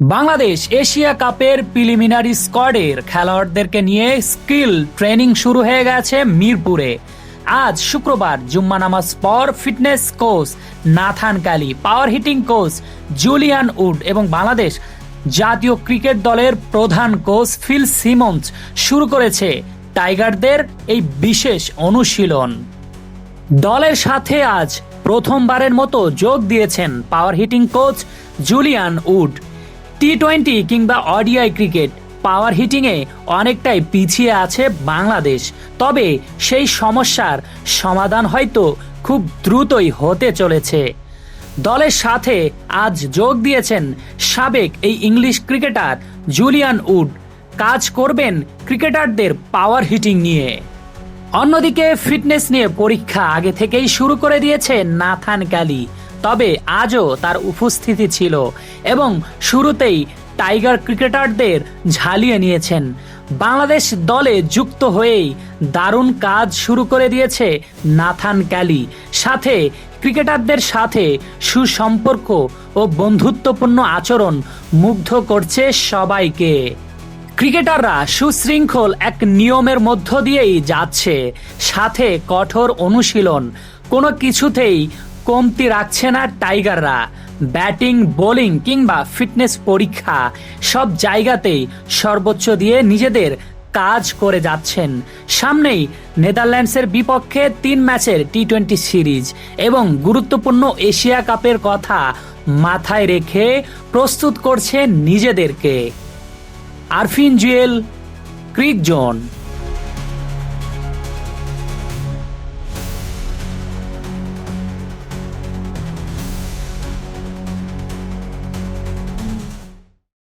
Bangladesh Asia কাপের preliminary স্কোয়াডের খেলোয়াড়দেরকে নিয়ে স্কিল ট্রেনিং শুরু হয়ে গেছে মিরপুরে। আজ শুক্রবার জুম্মা নামাজ পর fitness coach Nathan Kelly power hitting coach Julian Wood এবং বাংলাদেশ জাতীয় ক্রিকেট দলের প্রধান কোচ ফিল সিমন্স শুরু করেছে টাইগারদের এই বিশেষ অনুশীলন। দলের সাথে আজ প্রথমবারের মতো যোগ দিয়েছেন power hitting coach Julian Wood. T twenty কিংবা অডিআই ক্রিকেট পাওয়ার হিটিংয়ে অনেকটাই পিছিয়ে আছে বাংলাদেশ। তবে সেই সমস্যার সমাধান হয়তো খুব দ্রুতই হতে চলেছে। দলের সাথে আজ যোগ দিয়েছেন সাবেক এই ইংলিশ ক্রিকেটার জুলিয়ান উড। কাজ করবেন ক্রিকেটারদের পাওয়ার হিটিং নিয়ে। অন্যদিকে ফিটনেস নিয়ে পরীক্ষা আগে থেকেই শুরু করে দিয়েছে নাথান ক্যালি। তবে আজও তার উপস্থিতি ছিল এবং শুরুতেই টাইগার ক্রিকেটারদের ঝালিয়ে নিয়েছেন। বাংলাদেশ দলে যুক্ত হয়েই দারুণ কাজ শুরু করে দিয়েছে নাথান ক্যালি। সাথে ক্রিকেটারদের সাথে সুসম্পর্ক ও বন্ধুত্বপূর্ণ আচরণ মুগ্ধ করছে সবাইকে। ক্রিকেটাররা সুশৃঙ্খল এক নিয়মের মধ্য দিয়েই যাচ্ছে। সাথে কঠোর অনুশীলন, কোনো কিছুতেই কমতি রাখছে না টাইগাররা। ব্যাটিং, বোলিং কিংবা ফিটনেস পরীক্ষা সব জায়গাতেই সর্বোচ্চ দিয়ে নিজেদের কাজ করে যাচ্ছেন। সামনেই নেদারল্যান্ডসের বিপক্ষে তিন ম্যাচের টি টোয়েন্টি সিরিজ এবং গুরুত্বপূর্ণ এশিয়া কাপের কথা মাথায় রেখে প্রস্তুত করছে নিজেদেরকে। Arfin Jewel, Cric Zone.